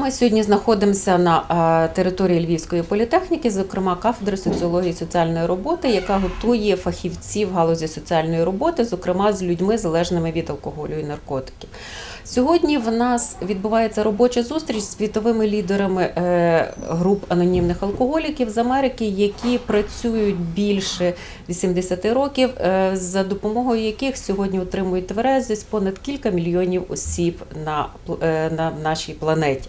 Ми сьогодні знаходимося на е, території Львівської політехніки, зокрема кафедри соціології соціальної роботи, яка готує фахівців галузі соціальної роботи, зокрема з людьми залежними від алкоголю і наркотиків. Сьогодні в нас відбувається робоча зустріч з світовими лідерами е, груп анонімних алкоголіків з Америки, які працюють більше 80 років, е, за допомогою яких сьогодні отримують тверезість понад кілька мільйонів осіб на, на нашій планеті.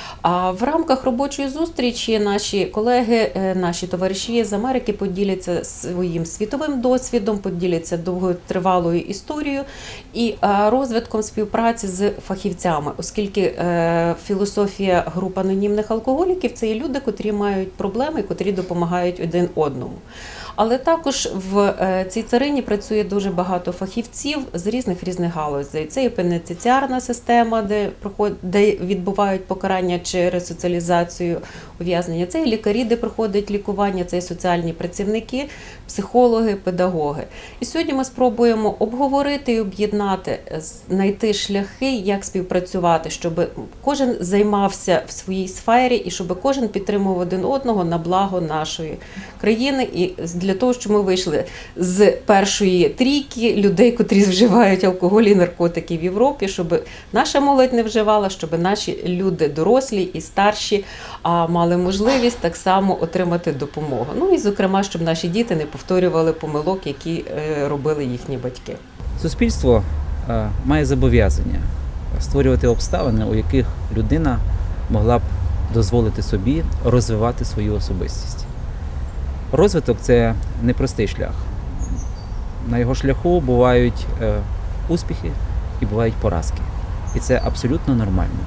А в рамках робочої зустрічі наші колеги, е, наші товариші з Америки поділяться своїм світовим досвідом, поділяться довготривалою історією і е, розвитком співпраці з фахівцями, оскільки е, філософія груп анонімних алкоголіків це є люди, котрі мають проблеми, котрі допомагають один одному. Але також в цій царині працює дуже багато фахівців з різних різних галузей. Це і пенітенціарна система, де проход- де відбувають покарання чи ресоціалізацію ув'язнення. Це і лікарі, де проходить лікування, це і соціальні працівники, психологи, педагоги. І сьогодні ми спробуємо обговорити і об'єднати, знайти шляхи, як співпрацювати, щоб кожен займався в своїй сфері і щоб кожен підтримував один одного на благо нашої країни, і для того, щоб ми вийшли з першої трійки людей, котрі вживають алкоголь і наркотики в Європі, щоб наша молодь не вживала, щоб наші люди дорослі і старші а, мали можливість так само отримати допомогу. Ну і зокрема, щоб наші діти не повторювали помилок, які е, робили їхні батьки. Суспільство е, має зобов'язання створювати обставини, у яких людина могла б дозволити собі розвивати свою особистість. Розвиток це непростий шлях. На його шляху бувають е, успіхи і бувають поразки. І це абсолютно нормально.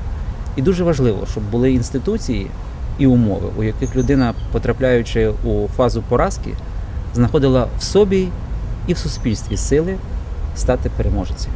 І дуже важливо, щоб були інституції і умови, у яких людина, потрапляючи у фазу поразки, знаходила в собі і в суспільстві сили стати переможцем.